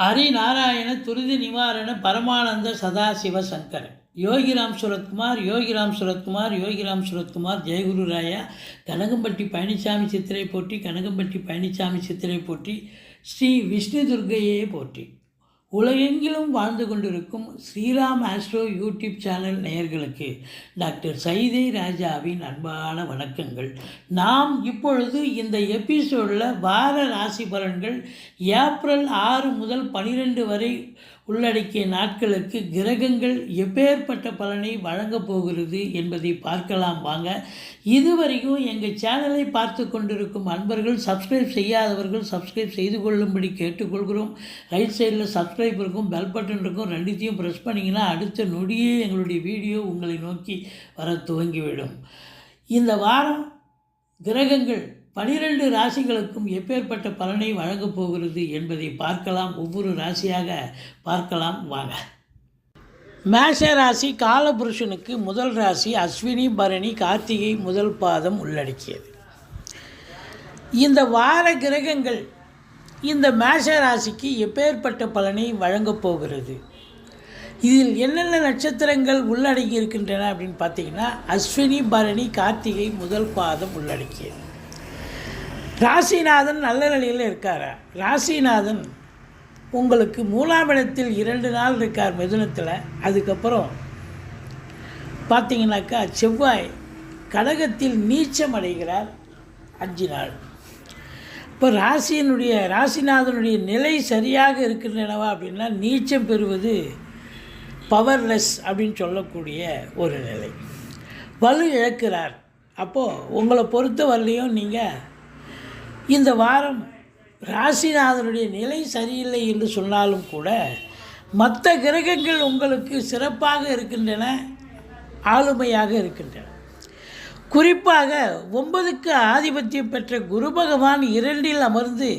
ஹரிநாராயண துரிதி நிவாரண பரமானந்த சதாசிவ சங்கர். யோகிராம் சுரத்குமார் யோகிராம் சுரத்குமார் யோகிராம் சுரத்குமார் ஜெயகுரு ராயா கனகம்பட்டி பழனிசாமி சித்திரை போட்டி கனகம்பட்டி பழனிசாமி சித்திரை போட்டி ஸ்ரீ விஷ்ணு துர்கையே போட்டி. உலகெங்கிலும் வாழ்ந்து கொண்டிருக்கும் ஸ்ரீராம் ஆஸ்ட்ரோ யூடியூப் சேனல் நேயர்களுக்கு டாக்டர் சைதை ராஜாவின் அன்பான வணக்கங்கள். நாம் இப்பொழுது இந்த எபிசோடில் வார ராசி பலன்கள் ஏப்ரல் ஆறு முதல் பனிரெண்டு வரை உள்ளடக்கிய நாட்களுக்கு கிரகங்கள் எப்பேற்பட்ட பலனை வழங்கப் போகிறது என்பதை பார்க்கலாம் வாங்க. இதுவரைக்கும் எங்கள் சேனலை பார்த்து கொண்டிருக்கும் அன்பர்கள் சப்ஸ்கிரைப் செய்யாதவர்கள் சப்ஸ்கிரைப் செய்து கொள்ளும்படி கேட்டுக்கொள்கிறோம். ரைட் சைடில் சப்ஸ்கிரைப் இருக்கும் பெல் பட்டன் இருக்கும் ரெண்டுத்தையும் ப்ரெஸ் பண்ணிங்கன்னா அடுத்த நொடியே எங்களுடைய வீடியோ உங்களை நோக்கி வர துவங்கிவிடும். இந்த வாரம் கிரகங்கள் பனிரெண்டு ராசிகளுக்கும் எப்பேற்பட்ட பலனை வழங்கப் போகிறது என்பதை பார்க்கலாம். ஒவ்வொரு ராசியாக பார்க்கலாம். வாங்க. மேஷ ராசி காலபுருஷனுக்கு முதல் ராசி அஸ்வினி பரணி கார்த்திகை முதல் பாதம் உள்ளடக்கியது. இந்த வார கிரகங்கள் இந்த மேஷ ராசிக்கு எப்பேற்பட்ட பலனை வழங்கப் போகிறது? இதில் என்னென்ன நட்சத்திரங்கள் உள்ளடங்கி இருக்கின்றன அப்படின்னு பார்த்தீங்கன்னா அஸ்வினி பரணி கார்த்திகை முதல் பாதம் உள்ளடக்கியது. ராசிநாதன் நல்ல நிலையில் இருக்காரா? ராசிநாதன் உங்களுக்கு மூலாம் இடத்தில் இரண்டு நாள் இருக்கார் மிதுனத்தில். அதுக்கப்புறம் பார்த்தீங்கன்னாக்கா செவ்வாய் கடகத்தில் நீச்சம் அடைகிறார் அஞ்சு நாள். இப்போ ராசியினுடைய ராசிநாதனுடைய நிலை சரியாக இருக்கின்றனவா அப்படின்னா நீச்சம் பெறுவது பவர்லெஸ் அப்படின்னு சொல்லக்கூடிய ஒரு நிலை. வலு இழக்கிறார். அப்போது உங்களை பொறுத்த வரலையும் நீங்கள் இந்த வாரம் ராசிநாதனுடைய நிலை சரியில்லை என்று சொன்னாலும் கூட மற்ற கிரகங்கள் உங்களுக்கு சிறப்பாக இருக்கின்றன ஆளுமையாக இருக்கின்றன. குறிப்பாக ஒன்பதுக்கு ஆதிபத்தியம் பெற்ற குரு பகவான் இரண்டில் அமர்ந்து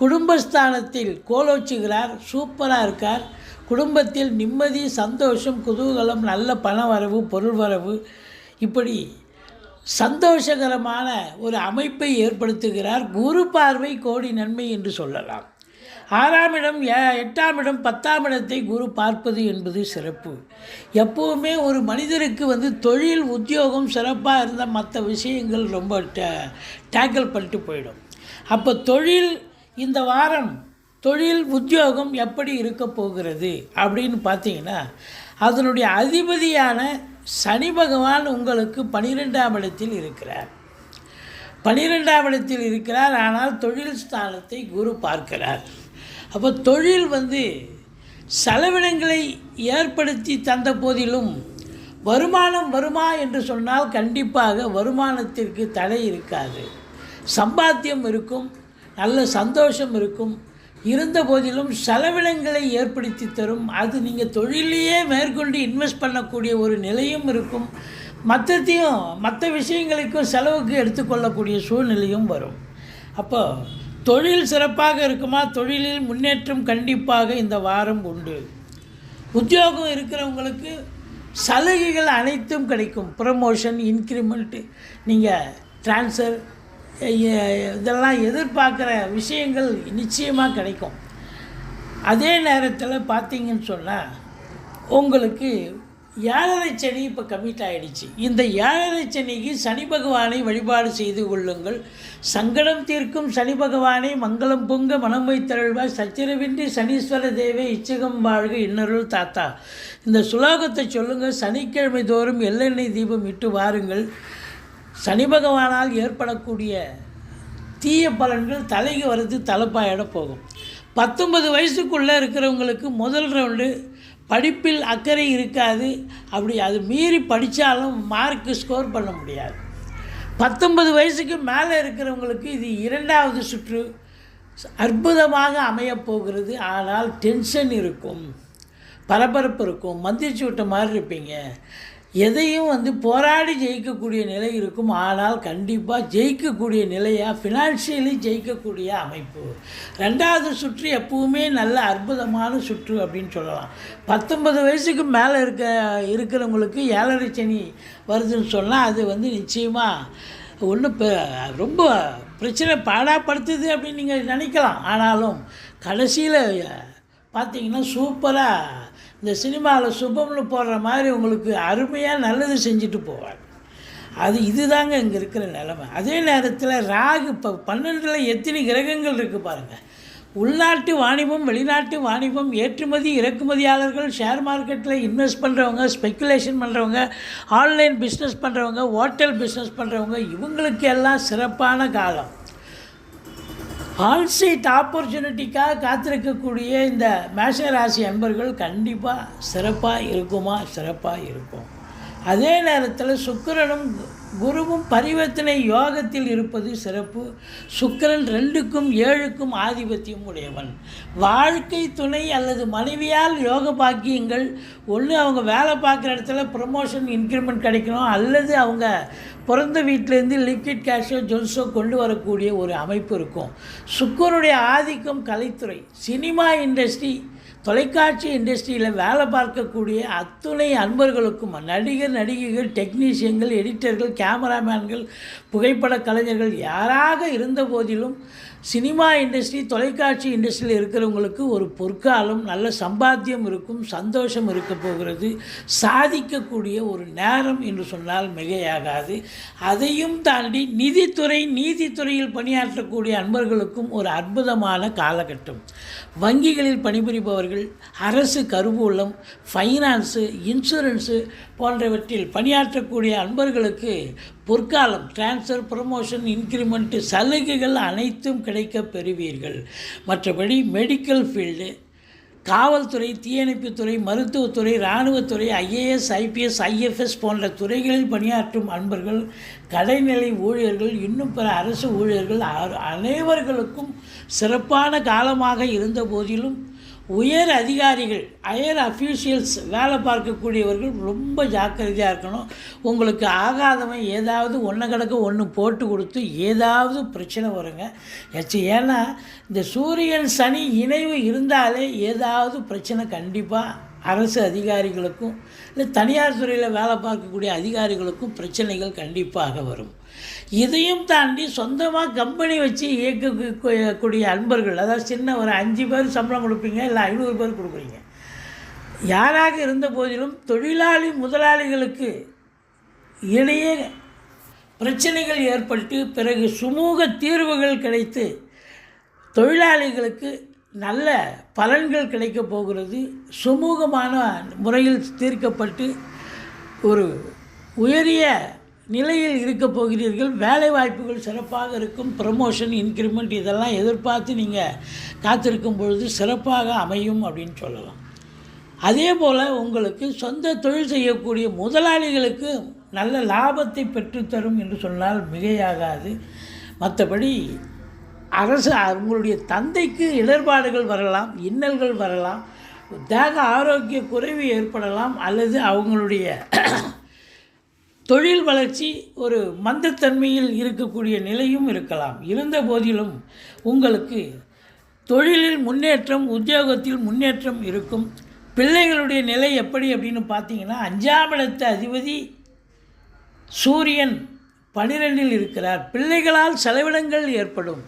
குடும்பஸ்தானத்தில் கோலோச்சுகிறார் சூப்பராக இருக்கார். குடும்பத்தில் நிம்மதி சந்தோஷம் குதூகலம் நல்ல பண வரவு பொருள் வரவு இப்படி சந்தோஷகரமான ஒரு அமைப்பை ஏற்படுத்துகிறார் குரு பார்வை கோடி நன்மை என்று சொல்லலாம். ஆறாம் இடம் எட்டாம் இடம் பத்தாம் இடத்தை குரு பார்ப்பது என்பது சிறப்பு. எப்போவுமே ஒரு மனிதருக்கு வந்து தொழில் உத்தியோகம் சிறப்பாக இருந்தால் மற்ற விஷயங்கள் ரொம்ப டேக்கிள் பண்ணிட்டு போயிடும். அப்போ தொழில் இந்த வாரம் தொழில் உத்தியோகம் எப்படி இருக்க போகிறது அப்படின்னு பார்த்தீங்கன்னா அதனுடைய அதிபதியான சனி பகவான் உங்களுக்கு பனிரெண்டாம் இடத்தில் இருக்கிறார். பனிரெண்டாம் இடத்தில் இருக்கிறார் ஆனால் தொழில் ஸ்தானத்தை குரு பார்க்கிறார். அப்போ தொழில் வந்து செலவினங்களை ஏற்படுத்தி தந்த போதிலும் வருமானம் வருமா என்று சொன்னால் கண்டிப்பாக வருமானத்திற்கு தடை இருக்காது. சம்பாத்தியம் இருக்கும் நல்ல சந்தோஷம் இருக்கும் இருந்த போதிலும் செலவினங்களை ஏற்படுத்தி தரும். அது நீங்கள் தொழிலையே மேற்கொண்டு இன்வெஸ்ட் பண்ணக்கூடிய ஒரு நிலையும் இருக்கும். மற்றத்தையும் மற்ற விஷயங்களுக்கும் செலவுக்கு எடுத்துக்கொள்ளக்கூடிய சூழ்நிலையும் வரும். அப்போ தொழில் சிறப்பாக இருக்குமா? தொழிலில் முன்னேற்றம் கண்டிப்பாக இந்த வாரம் உண்டு. உத்தியோகம் இருக்கிறவங்களுக்கு சலுகைகள் அனைத்தும் கிடைக்கும். ப்ரமோஷன் இன்க்ரிமெண்ட்டு நீங்கள் ட்ரான்ஸ்ஃபர் இதெல்லாம் எதிர்பார்க்குற விஷயங்கள் நிச்சயமாக கிடைக்கும். அதே நேரத்தில் பார்த்தீங்கன்னு சொன்னால் உங்களுக்கு ஏழரை சனி இப்போ கமிட் ஆகிடுச்சு இந்த ஏழரை சனிக்கு சனி பகவானை வழிபாடு செய்து கொள்ளுங்கள். சங்கடம் தீர்க்கும் சனி பகவானை மங்களம் பொங்க மனம் வைத்தருள்வாய் சச்சிரவின்றி சனீஸ்வர தேவே இச்சகம் வாழ்க இன்னருள் தாத்தா. இந்த சுலோகத்தை சொல்லுங்கள் சனிக்கிழமை தோறும் எள்ளெண்ணெய் தீபம் இட்டு வாருங்கள். சனி பகவானால் ஏற்படக்கூடிய தீய பலன்கள் தலைக்கு வர்றது தலைப்பாயிட போகும். பத்தொன்பது வயசுக்குள்ளே இருக்கிறவங்களுக்கு முதல் ரவுண்டு படிப்பில் அக்கறை இருக்காது. அப்படி அது மீறி படித்தாலும் மார்க்கு ஸ்கோர் பண்ண முடியாது. பத்தொன்பது வயசுக்கு மேலே இருக்கிறவங்களுக்கு இது இரண்டாவது சுற்று அற்புதமாக அமையப்போகிறது ஆனால் டென்ஷன் இருக்கும் பரபரப்பு இருக்கும். மந்திரிச்சு விட்ட மாதிரி இருப்பீங்க. எதையும் வந்து போராடி ஜெயிக்கக்கூடிய நிலை இருக்கும். ஆனால் கண்டிப்பாக ஜெயிக்கக்கூடிய நிலையாக ஃபினான்ஷியலி ஜெயிக்கக்கூடிய அமைப்பு. ரெண்டாவது சுற்று எப்பவுமே நல்ல அற்புதமான சுற்று அப்படின்னு சொல்லலாம். பத்தொன்பது வயசுக்கு மேலே இருக்க இருக்கிறவங்களுக்கு ஏழரை சனி வருதுன்னு சொன்னால் அது வந்து நிச்சயமாக ஒன்றும் ரொம்ப பிரச்சனை பாடாப்படுத்துது அப்படின்னு நீங்கள் நினைக்கலாம். ஆனாலும் கடைசியில் பார்த்தீங்கன்னா சூப்பராக இந்த சினிமாவில் சுபம்னு போடுற மாதிரி உங்களுக்கு அருமையாக நல்லது செஞ்சுட்டு போவார் அது இதுதாங்க இங்கே இருக்கிற நிலமை. அதே நேரத்தில் ராகு இப்போ பன்னெண்டில் எத்தனை கிரகங்கள் இருக்குது பாருங்கள் உள்நாட்டு வாணிபம் வெளிநாட்டு வாணிபம் ஏற்றுமதி இறக்குமதியாளர்கள் ஷேர் மார்க்கெட்டில் இன்வெஸ்ட் பண்ணுறவங்க ஸ்பெக்குலேஷன் பண்ணுறவங்க ஆன்லைன் பிஸ்னஸ் பண்ணுறவங்க ஹோட்டல் பிஸ்னஸ் பண்ணுறவங்க இவங்களுக்கு எல்லாம் சிறப்பான காலம். ஆல்சைட் ஆப்பர்ச்சுனிட்டிக்காக காத்திருக்கக்கூடிய இந்த மேஷராசி அன்பர்கள் கண்டிப்பாக சிறப்பாக இருக்குமா? சிறப்பாக இருக்கும். அதே நேரத்தில் சுக்கிரனும் குருவும் பரிவர்த்தனை யோகத்தில் இருப்பது சிறப்பு. சுக்கிரன் ரெண்டுக்கும் ஏழுக்கும் ஆதிபத்தியம் உடையவன். வாழ்க்கை துணை அல்லது மனைவியால் யோக பாக்கியங்கள். ஒன்று அவங்க வேலை பார்க்குற இடத்துல ப்ரொமோஷன் இன்க்ரிமெண்ட் கிடைக்கணும். அல்லது அவங்க பிறந்த வீட்டிலேருந்து லிக்விட் கேஷோ ஜுவல்ஸோ கொண்டு வரக்கூடிய ஒரு அமைப்பு இருக்கும். சுக்கரனுடைய ஆதிக்கம் கலைத்துறை. சினிமா இண்டஸ்ட்ரி தொலைக்காட்சி இண்டஸ்ட்ரியில் வேலை பார்க்கக்கூடிய அத்துணை அன்பர்களுக்கும் நடிகர் நடிகைகள் டெக்னீஷியன்கள் எடிட்டர்கள் கேமராமேன்கள் புகைப்பட கலைஞர்கள் யாராக இருந்த போதிலும் சினிமா இண்டஸ்ட்ரி தொலைக்காட்சி இண்டஸ்ட்ரியில் இருக்கிறவங்களுக்கு ஒரு பொற்காலம் நல்ல சம்பாத்தியம் இருக்கும் சந்தோஷம் இருக்க போகிறது சாதிக்கக்கூடிய ஒரு நேரம் என்று சொன்னால் மிகையாகாது. அதையும் தாண்டி நிதித்துறை நீதித்துறையில் பணியாற்றக்கூடிய அன்பர்களுக்கும் ஒரு அற்புதமான காலகட்டம். வங்கிகளில் பணிபுரிபவர்கள் அரசு கருவூலம் ஃபைனான்ஸு இன்சூரன்ஸு போன்றவற்றில் பணியாற்றக்கூடிய அன்பர்களுக்கு பொற்காலம் டிரான்ஸ்ஃபர் ப்ரமோஷன் இன்க்ரிமெண்ட்டு சலுகைகள் அனைத்தும் கிடைக்கப் பெறுவீர்கள். மற்றபடி மெடிக்கல் ஃபீல்டு காவல்துறை தீயணைப்புத்துறை மருத்துவத்துறை இராணுவத்துறை ஐஏஎஸ் ஐபிஎஸ் ஐஎஃப்எஸ் போன்ற துறைகளில் பணியாற்றும் அன்பர்கள் கடைநிலை ஊழியர்கள் இன்னும் பிற அரசு ஊழியர்கள் அனைவர்களுக்கும் சிறப்பான காலமாக இருந்த போதிலும் உயர் அதிகாரிகள் ஹையர் அஃபீஷியல்ஸ் வேலை பார்க்கக்கூடியவர்கள் ரொம்ப ஜாக்கிரதையாக இருக்கணும். உங்களுக்கு ஆகாதவன் ஏதாவது ஒன்று கிடக்க ஒன்று போட்டு கொடுத்து ஏதாவது பிரச்சனை வருங்க. எச்சு ஏன்னா இந்த சூரியன் சனி இணைவு இருந்தாலே ஏதாவது பிரச்சனை கண்டிப்பாக அரசு அதிகாரிகளுக்கும் இல்லை தனியார் துறையில் வேலை பார்க்கக்கூடிய அதிகாரிகளுக்கும் பிரச்சனைகள் கண்டிப்பாக வரும். இதையும் தாண்டி சொந்தமாக கம்பெனி வச்சு இயக்கக்கூடிய அன்பர்கள் அதாவது சின்ன ஒரு அஞ்சு பேர் சம்பளம் கொடுப்பீங்க இல்லை ஐநூறு பேர் கொடுக்குறீங்க. யாராக இருந்த போதிலும் தொழிலாளி முதலாளிகளுக்கு இடையே பிரச்சனைகள் ஏற்பட்டு பிறகு சுமூக தீர்வுகள் கிடைத்து தொழிலாளிகளுக்கு நல்ல பலன்கள் கிடைக்கப் போகிறது. சுமூகமான முறையில் தீர்க்கப்பட்டு ஒரு உயரிய நிலையில் இருக்க போகிறீர்கள். வேலை வாய்ப்புகள் சிறப்பாக இருக்கும். ப்ரமோஷன் இன்க்ரிமெண்ட் இதெல்லாம் எதிர்பார்த்து நீங்கள் காத்திருக்கும் பொழுது சிறப்பாக அமையும் அப்படின்னு சொல்லலாம். அதே போல் உங்களுக்கு சொந்த தொழில் செய்யக்கூடிய முதலாளிகளுக்கு நல்ல லாபத்தை பெற்றுத்தரும் என்று சொன்னால் மிகையாகாது. மற்றபடி அரசு அவங்களுடைய தந்தைக்கு இடர்பாடுகள் வரலாம் இன்னல்கள் வரலாம் தேக ஆரோக்கிய குறைவு ஏற்படலாம் அல்லது அவங்களுடைய தொழில் வளர்ச்சி ஒரு மந்தத்தன்மையில் இருக்கக்கூடிய நிலையும் இருக்கலாம். இருந்த போதிலும் உங்களுக்கு தொழிலில் முன்னேற்றம் உத்தியோகத்தில் முன்னேற்றம் இருக்கும். பிள்ளைகளுடைய நிலை எப்படி அப்படின்னு பார்த்தீங்கன்னா அஞ்சாம் இடத்து அதிபதி சூரியன் பனிரெண்டில் இருக்கிறார். பிள்ளைகளால் செலவிடங்கள் ஏற்படும்.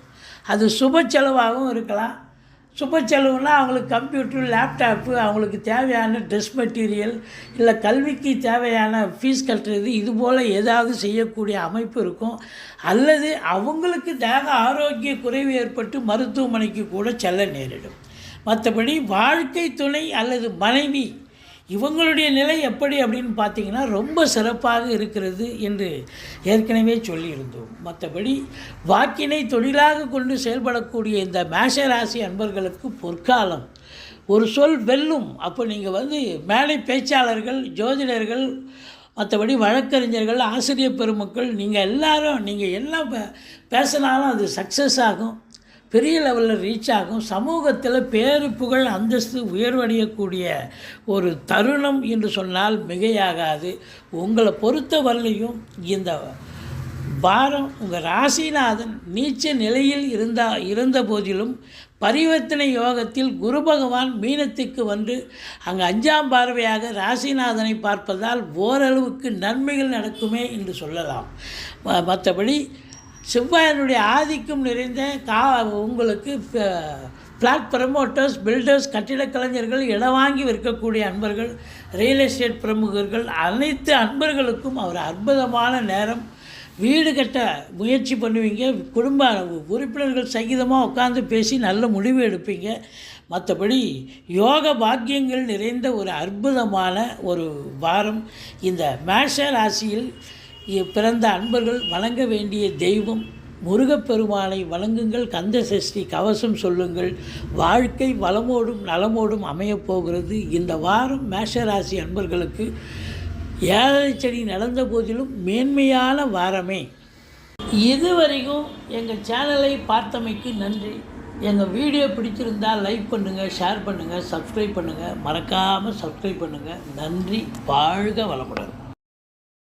அது சுப செலவாகவும் இருக்கலாம். சுப செலவுனால் அவங்களுக்கு கம்ப்யூட்டர் லேப்டாப்பு அவங்களுக்கு தேவையான ட்ரெஸ் மெட்டீரியல் இல்லை கல்விக்கு தேவையான ஃபீஸ் கட்டுறது இது போல் ஏதாவது செய்யக்கூடிய அமைப்பு இருக்கும். அல்லது அவங்களுக்கு தேக ஆரோக்கிய குறைவு ஏற்பட்டு மருத்துவமனைக்கு கூட செல்ல நேரிடும். மற்றபடி வாழ்க்கை துணை அல்லது மனைவி இவங்களுடைய நிலை எப்படி அப்படின்னு பார்த்தீங்கன்னா ரொம்ப சிறப்பாக இருக்கிறது என்று ஏற்கனவே சொல்லியிருந்தோம். மற்றபடி வாக்கினை தொழிலாக கொண்டு செயல்படக்கூடிய இந்த மேஷராசி அன்பர்களுக்கு பொற்காலம். ஒரு சொல் வெல்லும். அப்போ நீங்கள் வந்து மேடை பேச்சாளர்கள் ஜோதிடர்கள் மற்றபடி வழக்கறிஞர்கள் ஆசிரியர் பெருமக்கள் நீங்கள் எல்லாரும் நீங்கள் என்ன பே- பேசினாலும் அது சக்ஸஸ் ஆகும். பெரிய லெவலில் ரீச் ஆகும். சமூகத்தில் பேரு புகழ் அந்தஸ்து உயர்வடையக்கூடிய ஒரு தருணம் என்று சொன்னால் மிகையாகாது. உங்களை பொறுத்த வரலையும் இந்த வாரம் உங்கள் ராசிநாதன் நீச்ச நிலையில் இருந்தா இருந்த போதிலும் பரிவர்த்தனை யோகத்தில் குரு பகவான் மீனத்துக்கு வந்து அங்கே அஞ்சாம் பார்வையாக ராசிநாதனை பார்ப்பதால் ஓரளவுக்கு நன்மைகள் நடக்குமே என்று சொல்லலாம். ம- மற்றபடி செவ்வாயனுடைய ஆதிக்கம் நிறைந்த கா உங்களுக்கு ஃப்ளாட் பிளாட் ப்ரமோட்டர்ஸ் பில்டர்ஸ் கட்டிடக் கலைஞர்கள் இடம் வாங்கி விற்கக்கூடிய அன்பர்கள் ரியல் எஸ்டேட் பிரமுகர்கள் அனைத்து அன்பர்களுக்கும் அவர் அற்புதமான நேரம். வீடு கட்ட முயற்சி பண்ணுவீங்க. குடும்ப உறுப்பினர்கள் சகிதமாக உட்காந்து பேசி நல்ல முடிவு எடுப்பீங்க. மற்றபடி யோக பாக்கியங்கள் நிறைந்த ஒரு அற்புதமான ஒரு வாரம். இந்த மேஷ ராசியில் பிறந்த அன்பர்கள் வணங்க வேண்டிய தெய்வம் முருகப்பெருமானை வழங்குங்கள் கந்த சஷ்டி கவசம் சொல்லுங்கள் வாழ்க்கை வளமோடும் நலமோடும் அமையப் போகிறது. இந்த வாரம் மேஷராசி அன்பர்களுக்கு ஏழரை செடி நடந்த போதிலும் மேன்மையான வாரமே. இதுவரைக்கும் எங்கள் சேனலை பார்த்தமைக்கு நன்றி. எங்கள் வீடியோ பிடிச்சிருந்தால் லைக் பண்ணுங்கள் ஷேர் பண்ணுங்கள் சப்ஸ்கிரைப் பண்ணுங்கள் மறக்காமல் சப்ஸ்கிரைப் பண்ணுங்கள் நன்றி வாழ்க வளமுடன்.